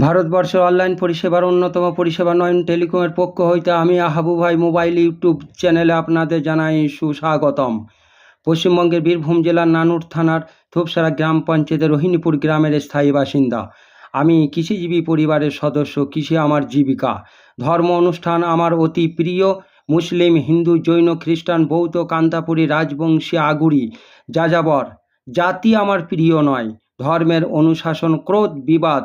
ভারতবর্ষের অনলাইন পরিষেবার অন্যতম পরিষেবা নয়ন টেলিকমের পক্ষ হইতে আমি আহাবু ভাই মোবাইল ইউটিউব চ্যানেলে আপনাদের জানাই সুস্বাগতম। পশ্চিমবঙ্গের বীরভূম জেলার নানুর থানার ধূপসারা গ্রাম পঞ্চায়েতের রোহিণীপুর গ্রামের স্থায়ী বাসিন্দা। আমি কৃষিজীবী পরিবারের সদস্য, কৃষি আমার জীবিকা। ধর্ম অনুষ্ঠান আমার অতি প্রিয়। মুসলিম, হিন্দু, জৈন, খ্রিস্টান, বৌদ্ধ, কান্তাপুরী, রাজবংশী আগুরি যাযাবর। জাতি আমার প্রিয় নয়। ধর্মের অনুশাসন, ক্রোধ, বিবাদ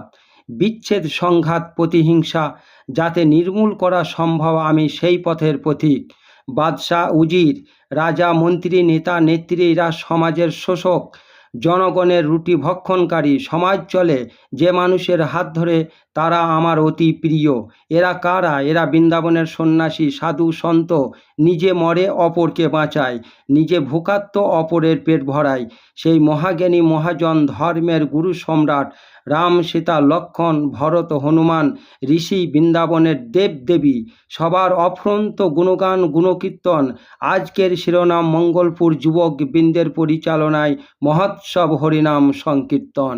বিচ্ছেদ সংঘাত, প্রতিহিংসা যাতে নির্মূল করা সম্ভব আমি সেই পথের পথিক বাদশাহ উজির, রাজা, মন্ত্রী, নেতা, নেত্রীরা সমাজের শোষক, জনগণের রুটি ভক্ষণকারী সমাজ চলে, যে মানুষের হাত ধরে তারা আমার অতি প্রিয়। এরা কারা? এরা বৃন্দাবনের সন্ন্যাসী, সাধু, সন্ত, নিজে মরে অপরকে বাঁচায়, নিজে ভূকাত্ম অপরের পেট ভরায়। সেই মহাজ্ঞানী মহাজন ধর্মের গুরু সম্রাট রাম, সীতা, লক্ষণ, ভরত, হনুমান, ঋষি, বৃন্দাবনের দেব দেবী সবার অফ্রন্ত গুণগান, গুণকীর্তন। আজকের শিরোনাম মঙ্গলপুর যুবক বৃন্দের পরিচালনায় মহোৎসব হরিনাম সংকীর্তন।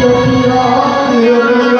প্রিয় প্রিয়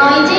nós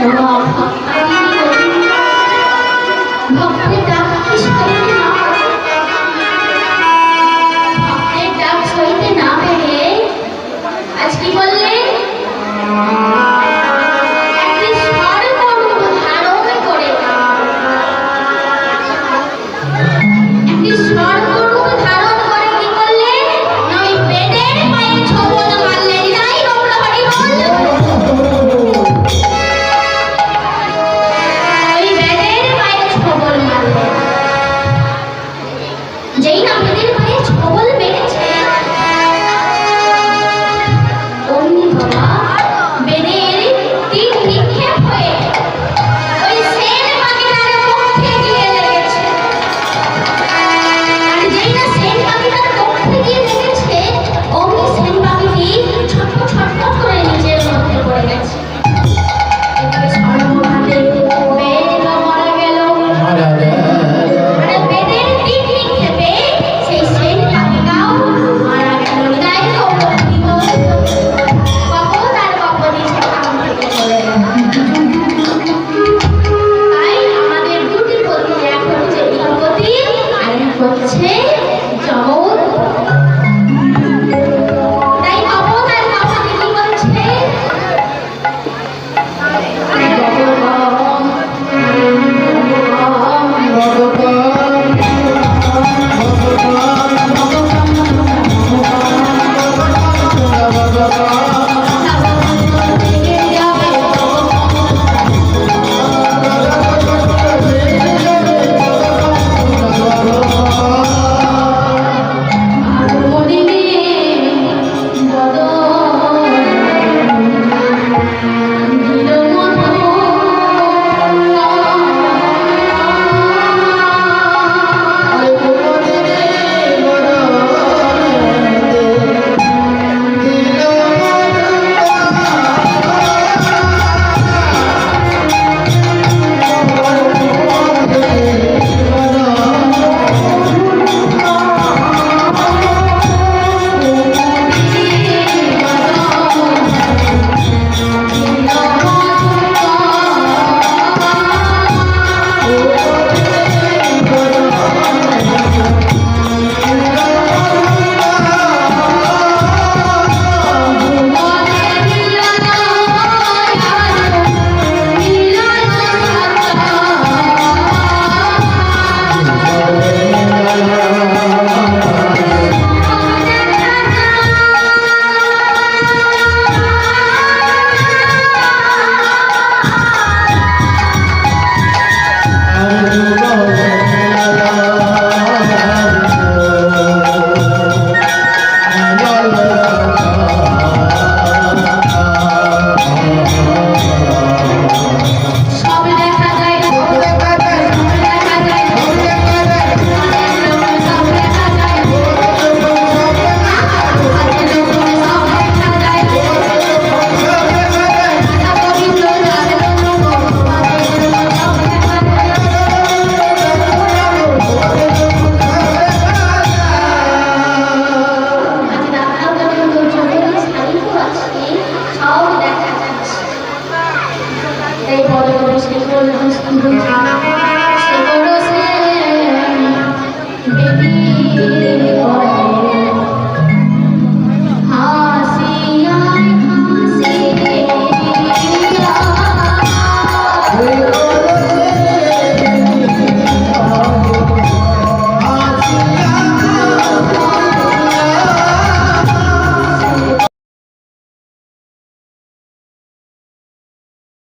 Wow.